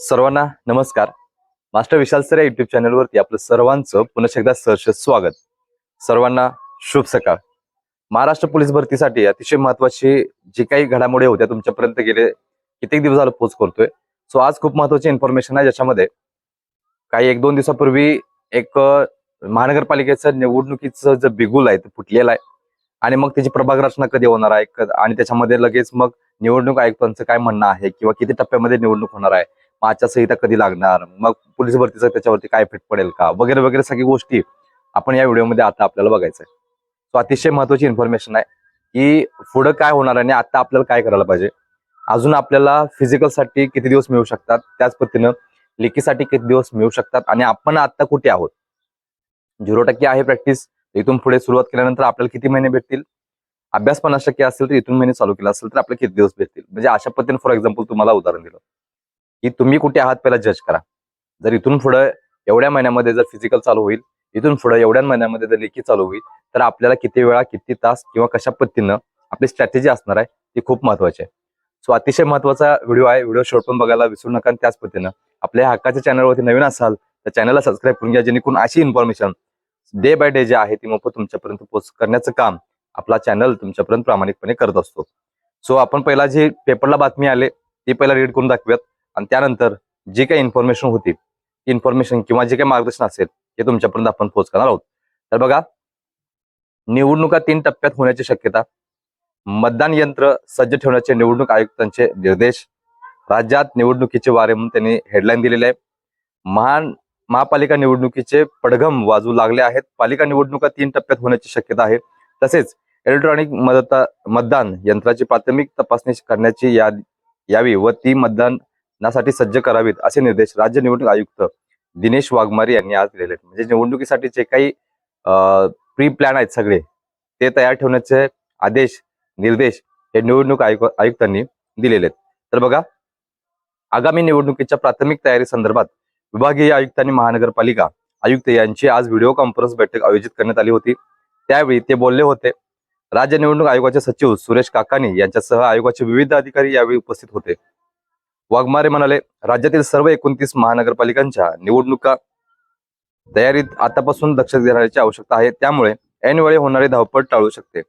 सर्वांना नमस्कार. Master Vishal sir या युट्यूब चॅनलवरती आपलं सर्वांचं पुन्हा एकदा सहर्ष स्वागत. सर्वांना शुभ सकाळ. महाराष्ट्र पोलीस भरतीसाठी अतिशय महत्वाची जी काही घडामोडी होत्या तुमच्यापर्यंत गेले कित्येक दिवस झालं पोच करतोय. सो आज खूप महत्वाची इन्फॉर्मेशन आहे ज्याच्यामध्ये काही एक दोन दिवसापूर्वी एक महानगरपालिकेचं निवडणुकीचं जे बिगुल आहे ते फुटलेलं आहे. आणि मग त्याची प्रभाग रचना कधी होणार आहे? आणि त्याच्यामध्ये लगेच मग निवडणूक आयुक्तांचं काय म्हणणं आहे? किंवा किती टप्प्यामध्ये निवडणूक होणार आहे? मग आचारसंहिता कधी लागणार? मग पोलीस भरतीचा त्याच्यावरती काय फिट पडेल का? वगैरे वगैरे सगळी गोष्टी आपण या व्हिडिओमध्ये आता आपल्याला बघायचं आहे. सो अतिशय महत्वाची इन्फॉर्मेशन आहे की पुढं काय होणार आणि आता आपल्याला काय करायला पाहिजे? अजून आपल्याला फिजिकलसाठी साठी किती दिवस मिळू शकतात? त्याच पद्धतीनं लेखीसाठी किती दिवस मिळू शकतात? आणि आपण आता कुठे आहोत? झिरो टक्के आहे प्रॅक्टिस इथून पुढे सुरुवात केल्यानंतर आपल्याला किती महिने भेटतील? अभ्यास पन्नास टक्के असेल तर इथून महिने चालू केला असेल तर आपल्याला किती दिवस भेटतील? म्हणजे अशा पद्धतीने फॉर एक्झाम्पल तुम्हाला उदाहरण दिलं. की तुम्ही कुठे आहात पहिला जज करा. जर इथून पुढं एवढ्या महिन्यामध्ये जर फिजिकल चालू होईल इथून पुढे एवढ्या महिन्यामध्ये जर लेखी चालू होईल तर आपल्याला किती वेळा किती तास किंवा कशा पद्धतीनं आपली स्ट्रॅटेजी असणार आहे ती खूप महत्वाची आहे. सो अतिशय महत्त्वाचा व्हिडिओ आहे. व्हिडिओ शेवट पण बघायला विसरू नका. आणि त्याच पद्धतीनं आपल्या हक्काच्या चॅनलवरती नवीन असाल तर चॅनलला सबस्क्राईब करून घ्या जेणेकरून अशी इन्फॉर्मेशन डे बाय डे जे आहे ती मोफत तुमच्यापर्यंत पोस्ट करण्याचं काम आपला चॅनल तुमच्यापर्यंत प्रामाणिकपणे करत असतो. सो आपण पहिला जे पेपरला बातमी आले ती पहिला रीड करून दाखवूयात. आणि त्यानंतर जी काही इन्फॉर्मेशन होती ती इन्फॉर्मेशन किंवा जे काही मार्गदर्शन असेल ते तुमच्यापर्यंत आपण पोहोच करणार आहोत. तर बघा निवडणुका तीन टप्प्यात होण्याची शक्यता मतदान यंत्र सज्ज ठेवण्याचे निवडणूक आयुक्तांचे निर्देश राज्यात निवडणुकीचे वारे म्हणून त्यांनी हेडलाईन दिलेले आहे महान महापालिका निवडणुकीचे पडघम वाजू लागले आहेत. पालिका निवडणुका तीन टप्प्यात होण्याची शक्यता आहे. तसेच इलेक्ट्रॉनिक मतदान यंत्राची प्राथमिक तपासणी करण्याची यावी व ती मतदान मतदानासाठी सज्ज करावीत असे निर्देश राज्य निवडणूक आयुक्त दिनेश वाघमारे यांनी आज दिलेले आहेत. म्हणजे निवडणुकीसाठी जे काही प्री प्लॅन आहेत सगळे ते तयार ठेवण्याचे आदेश निर्देश हे निवडणूक आयुक्त आयुक्तांनी दिलेले आहेत. तर बघा आगामी निवडणुकीच्या प्राथमिक तयारी संदर्भात विभागीय आयुक्त आणि महानगरपालिका आयुक्त यांची आज व्हिडिओ कॉन्फरन्स बैठक आयोजित करण्यात आली होती. त्यावेळी ते बोलले होते राज्य निवडणूक आयोगाचे सचिव सुरेश काकानी यांच्यासह आयोगाचे विविध अधिकारी यावेळी उपस्थित होते. वाघमारे म्हणाले राज्यातील सर्व एकोणतीस महानगरपालिकांच्या निवडणुका तयारीत आतापासून दक्षता घेण्याची आवश्यकता आहे. त्यामुळे ऐनवेळी होणारी धावपळ टाळू शकते.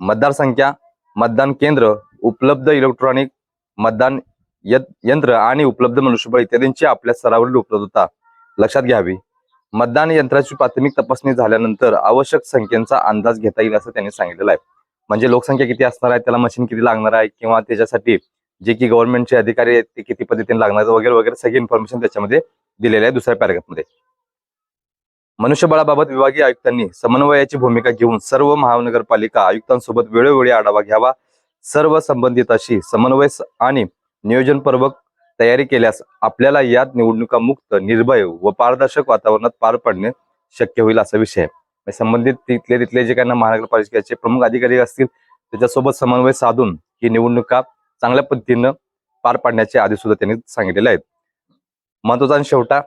मतदारसंख्या मतदान केंद्र उपलब्ध इलेक्ट्रॉनिक मतदान यंत्र आणि उपलब्ध मनुष्यबळ इत्यादींची आपल्या स्तरावरील उपलब्धता लक्षात घ्यावी. मतदान यंत्राची प्राथमिक तपासणी झाल्यानंतर आवश्यक संख्येचा अंदाज घेता येईल असं त्यांनी सांगितलेलं आहे. म्हणजे लोकसंख्या किती असणार आहे त्याला मशीन किती लागणार आहे किंवा त्याच्यासाठी जे की गव्हर्नमेंटचे अधिकारी आहेत ते किती पद्धतीने लागणार वगैरे वगैरे सगळी इन्फॉर्मेशन त्याच्यामध्ये दिलेली आहे दुसऱ्या पॅरेग्राफमध्ये मनुष्यबळाबाबत विभागीय आयुक्तांनी समन्वयाची भूमिका घेऊन सर्व महानगरपालिका आयुक्तांसोबत वेळोवेळी आढावा घ्यावा. सर्व संबंधितांशी समन्वय आणि नियोजनपूर्वक तयारी केल्यास आपल्याला यात निवडणुका मुक्त निर्भय व पारदर्शक वातावरणात पार पडणे शक्य होईल असा विषय आहे. संबंधित तिथले तिथले जे काही महानगरपालिकेचे प्रमुख अधिकारी असतील त्याच्यासोबत समन्वय साधून ही निवडणुका चांगल्या पद्धतीनं पार पाडण्याचे आदेश सुद्धा त्यांनी सांगितलेले आहेत. महत्त्वाचा आणि शेवटा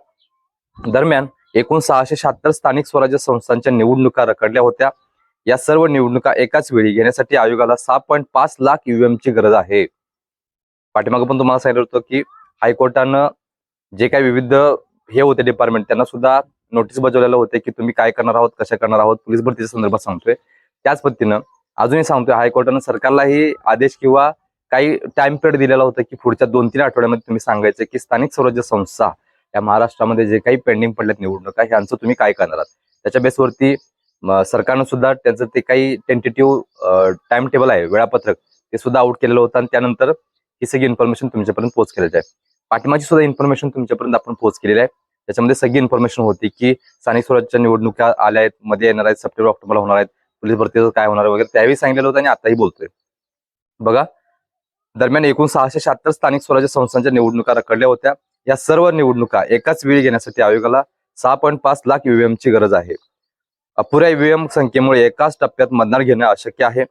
दरम्यान एकूण सहाशे शहात्तर स्थानिक स्वराज्य संस्थांच्या निवडणुका रखडल्या होत्या. या सर्व निवडणुका एकाच वेळी घेण्यासाठी आयोगाला सहा पॉईंट पाच लाख ईव्हीएम ची गरज आहे. पाठीमागं पण तुम्हाला सांगितलं होतं की हायकोर्टानं जे काही विविध हे होते डिपार्टमेंट त्यांना सुद्धा नोटीस बजावलेलं होते की तुम्ही काय करणार आहोत कशा करणार आहोत पोलीस भरतीच्या संदर्भात सांगतोय. त्याच पद्धतीनं अजूनही सांगतोय हायकोर्टानं सरकारलाही आदेश किंवा काही टाइम पिरियड दिलेला होता की पुढच्या दोन तीन आठवड्यामध्ये तुम्ही सांगायचं की स्थानिक स्वराज्य संस्था या महाराष्ट्रामध्ये जे काही पेंडिंग पडल्यात निवडणुका ह्यांचं तुम्ही काय करणार आहात? त्याच्या बेसवरती सरकारनं सुद्धा त्यांचं ते काही टेंटेटिव्ह टाइम टेबल आहे वेळापत्रक ते सुद्धा आउट केलेलं होतं आणि त्यानंतर ही सगळी इन्फॉर्मेशन तुमच्यापर्यंत पोहोच केलेली आहे. पाठिंबाची सुद्धा इन्फॉर्मेशन तुमच्यापर्यंत आपण पोहोच केलेली आहे. त्याच्यामध्ये सगळी इन्फॉर्मेशन होती की स्थानिक स्वराज्यच्या निवडणुका आल्या आहेत मध्ये येणार आहेत सप्टेंबर ऑक्टोबरला होणार आहेत पोलीस भरतीचं काय होणार वगैरे त्यावेळी सांगितलेलं होतं आणि आताही बोलतोय. बघा दरम्यान एकूण सहाशे शहात्तर स्थानिक स्वराज्य संस्थांच्या निवडणुका रखडल्या होत्या. या सर्व निवडणुका एकाच वेळी घेण्यासाठी आयोगाला सहा पॉईंट पाच लाख ईव्हीएमची गरज आहे. अपुऱ्या ईव्हीएम संख्येमुळे एकाच टप्प्यात मतदान घेणं अशक्य आहे.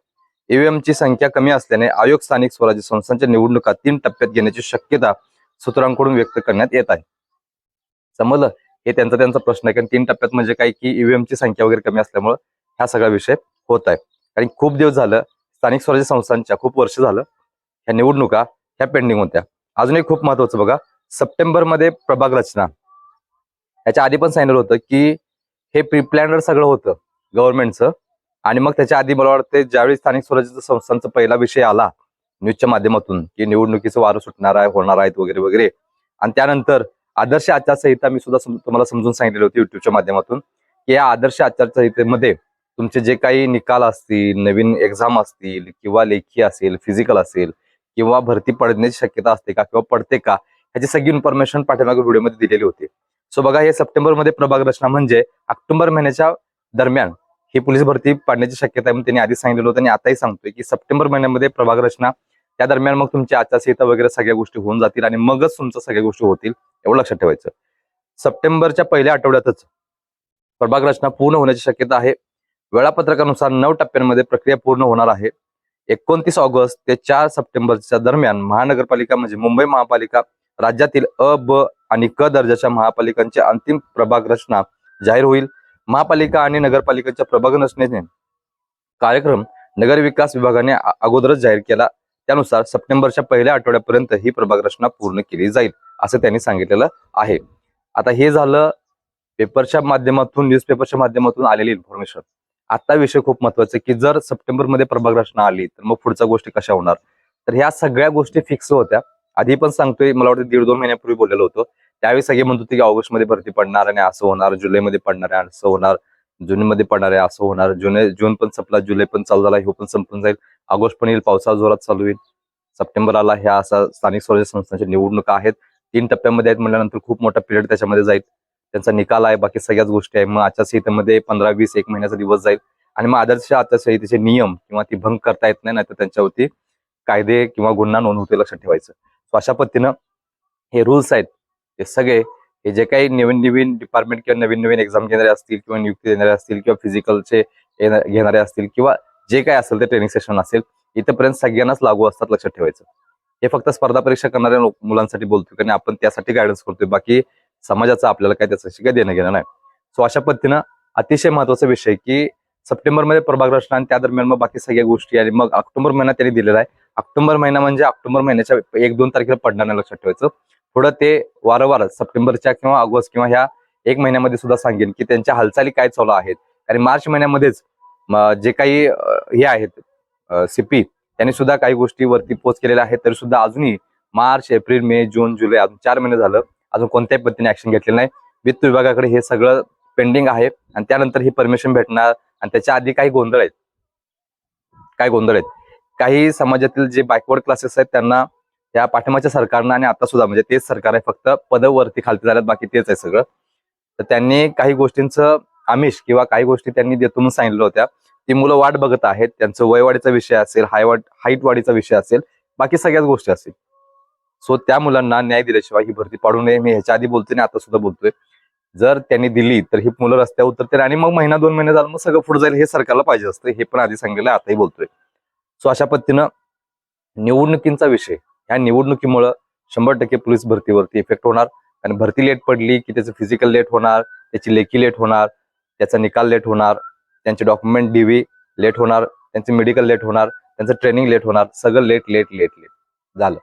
ईव्हीएम ची संख्या कमी असल्याने आयोग स्थानिक स्वराज्य संस्थांच्या निवडणुका तीन टप्प्यात घेण्याची शक्यता सूत्रांकडून व्यक्त करण्यात येत आहे. समजलं? हे त्यांचा त्यांचा प्रश्न आहे. कारण तीन टप्प्यात म्हणजे काय? की ईव्हीएमची संख्या वगैरे कमी असल्यामुळे हा सगळा विषय होत आहे. कारण खूप दिवस झालं स्थानिक स्वराज्य संस्थांच्या खूप वर्ष झालं ह्या निवडणुका ह्या पेंडिंग होत्या. अजूनही खूप महत्वाचं बघा. सप्टेंबरमध्ये प्रभाग रचना. याच्या आधी पण सांगितलं होतं की हे प्री प्लॅनर सगळं होतं गव्हर्नमेंटचं आणि मग त्याच्या आधी मला वाटतं ज्यावेळी स्थानिक स्वराज्य संस्थांचा पहिला विषय आला न्यूजच्या माध्यमातून की निवडणुकीचं वारं सुटणार आहे होणार आहेत वगैरे वगैरे. आणि त्यानंतर आदर्श आचारसंहिता मी सुद्धा तुम्हाला समजून सांगितलेली होती युट्यूबच्या माध्यमातून की या आदर्श आचारसंहितेमध्ये तुमचे जे काही निकाल असतील नवीन एक्झाम असतील किंवा लेखी असेल फिजिकल असेल किंवा भरती पडण्याची शक्यता असते का किंवा पडते का ह्याची सगळी इन्फॉर्मेशन पाठीमागे व्हिडिओमध्ये दिलेली होती. सो बघा हे सप्टेंबरमध्ये प्रभाग रचना म्हणजे ऑक्टोबर महिन्याच्या दरम्यान ही पोलीस भरती पाडण्याची शक्यता आहे म्हणून त्यांनी आधी सांगितलं होतं आणि आताही सांगतोय की सप्टेंबर महिन्यामध्ये प्रभाग रचना त्या दरम्यान मग तुमची आचारसंहिता वगैरे सगळ्या गोष्टी होऊन जातील आणि मगच तुमच्या सगळ्या गोष्टी होतील एवढं लक्षात ठेवायचं. सप्टेंबरच्या पहिल्या आठवड्यातच प्रभाग रचना पूर्ण होण्याची शक्यता आहे. वेळापत्रकानुसार नऊ टप्प्यांमध्ये प्रक्रिया पूर्ण होणार आहे. एकोणतीस ऑगस्ट ते चार सप्टेंबरच्या दरम्यान महानगरपालिका म्हणजे मुंबई महापालिका राज्यातील अ ब आणि क दर्जाच्या महापालिकांची अंतिम प्रभाग रचना जाहीर होईल. महापालिका आणि नगरपालिकांच्या प्रभाग रचनेने कार्यक्रम नगर विकास विभागाने अगोदरच जाहीर केला. त्यानुसार सप्टेंबरच्या पहिल्या आठवड्यापर्यंत ही प्रभाग रचना पूर्ण केली जाईल असं त्यांनी सांगितलेलं आहे. आता हे झालं पेपरच्या माध्यमातून न्यूजपेपरच्या माध्यमातून आलेली इन्फॉर्मेशन. आता विषय खूप महत्त्वाचा आहे की जर सप्टेंबरमध्ये प्रभाग रचना आली तर मग पुढच्या गोष्टी कशा होणार? तर ह्या सगळ्या गोष्टी फिक्स होत्या. आधी पण सांगतोय मला वाटतं दीड दोन महिन्यापूर्वी बोललेलो होतो. त्यावेळी सगळे म्हणत होते की ऑगस्टमध्ये भरती पडणार आणि असं होणार जुलैमध्ये पडणार आहे असं होणार जूनमध्ये पडणार आहे असं होणार. जुने जून पण संपला जुलै पण चालू झाला हे पण संपून जाईल. ऑगस्ट पण येईल पावसाळा जोरात चालू होईल सप्टेंबर आला ह्या असा स्थानिक स्वराज्य संस्थांच्या निवडणुका आहेत. तीन टप्प्यामध्ये आहेत म्हटल्यानंतर खूप मोठा पिरियड त्याच्यामध्ये जाईल. त्यांचा निकाल आहे. बाकी सगळ्याच गोष्टी आहे. मग आचारसंहितेमध्ये पंधरा वीस एक महिन्याचा दिवस जाईल. आणि मग आदर्श आचारसंहितेचे नियम किंवा ती भंग करता येत नाही तर त्यांच्यावरती कायदे किंवा गुन्हा नोंद होते लक्षात ठेवायचं. सो अशा पद्धतीनं हे रूल्स आहेत. हे सगळे हे जे काही नवीन नवीन डिपार्टमेंट किंवा नवीन नवीन एक्झाम घेणारे असतील किंवा नियुक्ती देणारे असतील किंवा फिजिकलचे घेणारे असतील किंवा जे काय असेल ते ट्रेनिंग सेशन असेल इथपर्यंत सगळ्यांनाच लागू असतात लक्षात ठेवायचं. हे फक्त स्पर्धा परीक्षा करणाऱ्या मुलांसाठी बोलतोय. कारण आपण त्यासाठी गायडन्स करतोय. बाकी समाजाचं आपल्याला काय त्याच्याशी काय देणं घेणं नाही. सो अशा पद्धतीनं अतिशय महत्त्वाचा विषय की सप्टेंबरमध्ये प्रभाग रचना आणि त्या दरम्यान मग बाकी सगळ्या गोष्टी आणि मग ऑक्टोबर महिना त्यांनी दिलेला आहे. ऑक्टोबर महिना म्हणजे ऑक्टोबर महिन्याच्या एक दोन तारखेला पडणार नाही लक्षात ठेवायचं. थोडं ते वारंवार सप्टेंबरच्या किंवा ऑगस्ट किंवा ह्या एक महिन्यामध्ये सुद्धा सांगेन की त्यांच्या हालचाली काय चालू आहेत. आणि मार्च महिन्यामध्येच जे काही हे आहेत सीपी त्यांनी सुद्धा काही गोष्टी वरती केलेल्या आहेत. तरी सुद्धा अजूनही मार्च एप्रिल मे जून जुलै अजून चार महिने झालं. अजून कोणत्याही पद्धतीने ऍक्शन घेतलेलं नाही. वित्त विभागाकडे हे सगळं पेंडिंग आहे. आणि त्यानंतर ही परमिशन भेटणार. आणि त्याच्या आधी काही गोंधळ आहेत. काय गोंधळ आहेत. काही समाजातील जे बॅकवर्ड क्लासेस आहेत त्यांना त्या पाठिंबाच्या सरकारनं आणि आता सुद्धा म्हणजे तेच सरकार आहे फक्त पदवरती खालती झाल्यात. बाकी तेच आहे सगळं. तर त्यांनी काही गोष्टींचं आमिष किंवा काही गोष्टी त्यांनी देतो म्हणून सांगितलं होत्या. ती मुलं वाट बघत आहेत. त्यांचं वयवाढीचा विषय असेल हाय हाईट वाढीचा विषय असेल. बाकी सगळ्याच गोष्टी असतील. सो त्या मुलांना न्याय दिल्याशिवाय ही भरती पाडू नये. मी ह्याच्या आधी बोलतोय आणि आता सुद्धा बोलतोय. जर त्यांनी दिली तर ही मुलं रस्त्यावर उतरतील आणि मग महिना दोन महिने झाला मग सगळं पुढे जाईल हे सरकारला पाहिजे असतं. हे पण आधी सांगितलं आताही बोलतोय. सो अशा पद्धतीनं निवडणुकींचा विषय ह्या निवडणुकीमुळं शंभर टक्के पोलीस भरतीवरती इफेक्ट होणार. आणि भरती लेट पडली की त्याचं फिजिकल लेट होणार त्याची लेखी लेट होणार त्याचा निकाल लेट होणार त्यांचे डॉक्युमेंट डीव्ही लेट होणार त्यांचे मेडिकल लेट होणार त्यांचं ट्रेनिंग लेट होणार सगळं लेट लेट लेट लेट झालं.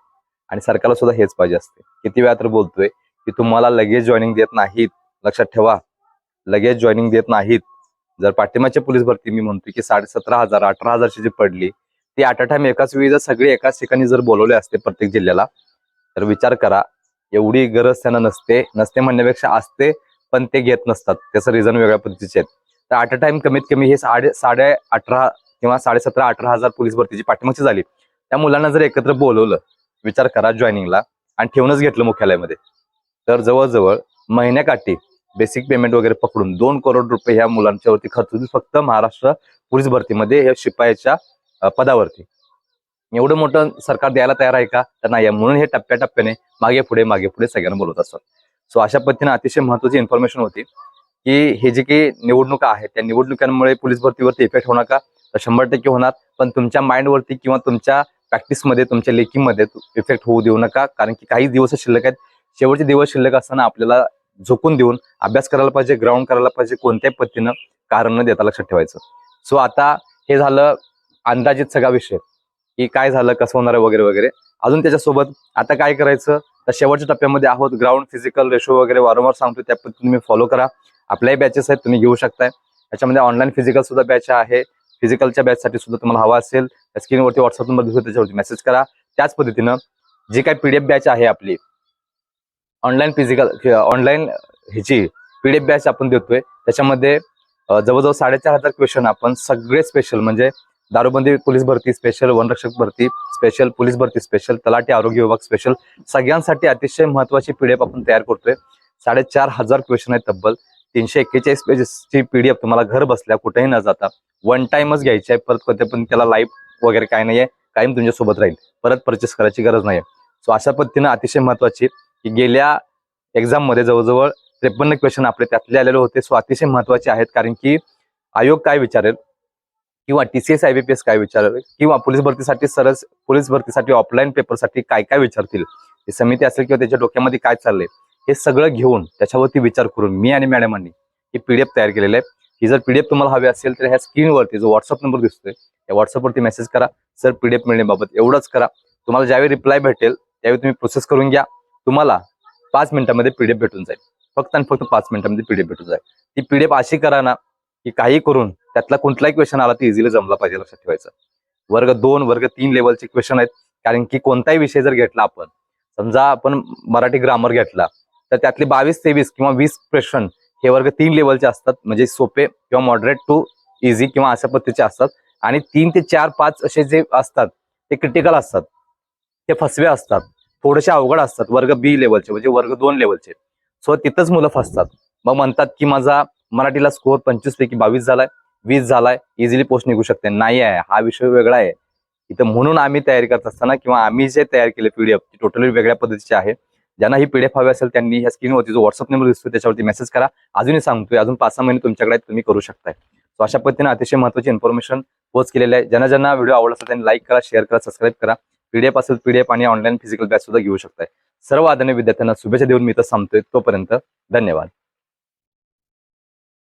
आणि सरकारला सुद्धा हेच पाहिजे असते. किती वेळा तर बोलतोय की तुम्हाला लगेच जॉईनिंग देत नाहीत. लक्षात ठेवा. लगेच जॉईनिंग देत नाहीत. जर पाठिंबाच्या पोलीस भरती मी म्हणतोय की साडे सतरा हजार अठरा हजारची जी पडली ती ॲट अ टाइम एकाच वेळी जर सगळे एकाच ठिकाणी जर बोलवले असते प्रत्येक जिल्ह्याला तर विचार करा. एवढी गरज त्यांना नसते. नसते म्हणण्यापेक्षा असते पण ते घेत नसतात. त्याचं रिझन वेगळ्या पद्धतीचे आहेत. तर ॲट अ टाइम कमीत कमी हे साडे साडे अठरा किंवा साडे सतरा अठरा हजार पोलीस भरतीची पाठिंबाची झाली. त्या मुलांना जर एकत्र बोलवलं विचार करा जॉईनिंगला आणि ठेवूनच घेतलं मुख्यालयामध्ये. तर जवळजवळ महिन्याकाठी बेसिक पेमेंट वगैरे पकडून दोन करोड रुपये ह्या मुलांच्यावरती खर्च फक्त महाराष्ट्र पोलीस भरतीमध्ये या शिपायाच्या पदावरती. एवढं मोठं सरकार द्यायला तयार आहे का? तर नाही म्हणून हे टप्प्याटप्प्याने मागे पुढे मागे पुढे सगळ्यांना बोलत असतात. सो अशा पद्धतीने अतिशय महत्वाची इन्फॉर्मेशन होती की हे जे काही निवडणुका आहेत त्या निवडणुकांमुळे पोलीस भरतीवरती इफेक्ट होणार का? तर शंभर टक्के होणार. पण तुमच्या माइंडवरती किंवा तुमच्या प्रॅक्टिसमध्ये तुमच्या लेखीमध्ये इफेक्ट होऊ देऊ नका. कारण की काही दिवस शिल्लक आहेत. शेवटचे दिवस शिल्लक असताना आपल्याला झोकून देऊन अभ्यास करायला पाहिजे ग्राउंड करायला पाहिजे कोणत्याही पद्धतीनं कारण न देता लक्षात ठेवायचं. सो आता हे झालं अंदाजित सगळा विषय. की काय झालं कसं होणार आहे वगैरे वगैरे. अजून त्याच्यासोबत आता काय करायचं? तर शेवटच्या टप्प्यामध्ये आहोत. ग्राउंड फिजिकल रेशो वगैरे वारंवार सांगतो त्या पद्धतीने तुम्ही फॉलो करा. आपल्याही बॅचेस आहेत तुम्ही घेऊ शकताय. त्याच्यामध्ये ऑनलाईन फिजिकल सुद्धा बॅच आहे. फिजिकलच्या बॅचसाठी सुद्धा तुम्हाला हवा असेल स्क्रीनवरती व्हॉट्सअप नंबर दिसतो त्याच्यावरती मेसेज करा. त्याच पद्धतीनं जी काय पीडीएफ बॅच आहे आपली ऑनलाईन फिजिकल ऑनलाईन ह्याची पीडीएफ बॅच आपण देतोय त्याच्यामध्ये जवळजवळ साडेचार हजार क्वेश्चन आपण सगळे स्पेशल म्हणजे दारूबंदी पोलीस भरती स्पेशल वनरक्षक भरती स्पेशल पोलीस भरती स्पेशल तलाठी आरोग्य विभाग स्पेशल सगळ्यांसाठी अतिशय महत्वाची पीडीएफ आपण तयार करतोय. साडेचार हजार क्वेश्चन आहेत तब्बल. तीनशे एक्केचाळीस पेजेसची पीडीएफ तुम्हाला घर बसल्या कुठेही न जाता. वन टाइमच घ्यायची आहे परत कधी पण त्याला लाईफ वगैरे काय नाहीये कायम तुमच्यासोबत राहील. परत परचेस करायची गरज नाही सो अशा पद्धतीनं अतिशय महत्वाची की गेल्या एक्झाममध्ये जवळजवळ त्रेपन्न क्वेश्चन आपले त्यातले आलेले होते. सो अतिशय महत्त्वाचे आहेत कारण की आयोग काय विचारेल? किंवा टीसीएस एस काय विचारेल? किंवा पोलीस भरतीसाठी सरस पोलीस भरतीसाठी ऑफलाईन पेपरसाठी काय काय विचारतील? ही समिती असेल किंवा त्याच्या डोक्यामध्ये काय चाललंय? हे सगळं घेऊन त्याच्यावरती विचार करून मी आणि मॅडमांनी ही पीडीएफ तयार केलेलं आहे. ही जर पीडीएफ तुम्हाला हवी असेल तर ह्या स्क्रीनवरती जो व्हॉट्सअप नंबर दिसतोय त्या व्हॉट्सअपवरती मेसेज करा. सर पीडीएफ मिळण्याबाबत एवढंच करा. तुम्हाला ज्यावेळी रिप्लाय भेटेल त्यावेळी तुम्ही प्रोसेस करून घ्या. तुम्हाला पाच मिनिटांमध्ये पीडीएफ भेटून जाईल. फक्त आणि फक्त पाच मिनिटांमध्ये पीडीएफ भेटून जाईल. ती पीडीएफ अशी करा ना की काही करून त्यातला कुठलाही क्वेश्चन आला तर इझिली जमला पाहिजे लक्षात ठेवायचं. वर्ग दोन वर्ग तीन लेवलचे क्वेश्चन आहेत. कारण की कोणताही विषय जर घेतला आपण समजा आपण मराठी ग्रामर घेतला तर त्यातले बावीस तेवीस किंवा वीस प्रश्न हे वर्ग तीन लेवलचे असतात. म्हणजे सोपे किंवा मॉडरेट टू इझी किंवा अशा पद्धतीचे असतात. आणि तीन ते चार पाच असे जे असतात ते क्रिटिकल असतात. ते फसवे असतात. थोडेसे अवघड असतात. वर्ग बी लेवलचे म्हणजे वर्ग दोन लेवलचे सो तिथंच मुलं फसतात. मग म्हणतात की माझा मराठीला स्कोअर पंचवीस पैकी बावीस झालाय वीस झालाय इझिली पोस्ट निघू शकते. नाही आहे. हा विषय वेगळा आहे. इथं म्हणून आम्ही तयारी करत असताना किंवा आम्ही जे तयार केले पीडीएफ टोटली वेगळ्या पद्धतीचे आहे. ज्यांना ही पीडीएफ हवी असेल त्यांनी ह्या स्क्रीनवरती जो व्हॉट्सअप नंबर दिसतो त्याच्यावरती मेसेज करा. अजूनही सांगतोय अजून पाच सहा महिने तुमच्याकडे तुम्ही करू शकताय. सो अशा पद्धतीने अतिशय महत्वाची इन्फॉर्मेशन पोच केलेली आहे. ज्यांना ज्यांना व्हिडिओ आवडला असेल त्यांनी लाईक करा शेअर करा सबस्क्राईब करा. पीडीएफ असेल पीडीएफ आणि ऑनलाईन फिजिकल बॅच सुद्धा घेऊ शकताय. सर्व आदरणीय विद्यार्थ्यांना शुभेच्छा देऊन मी तर सांगतोय तोपर्यंत धन्यवाद.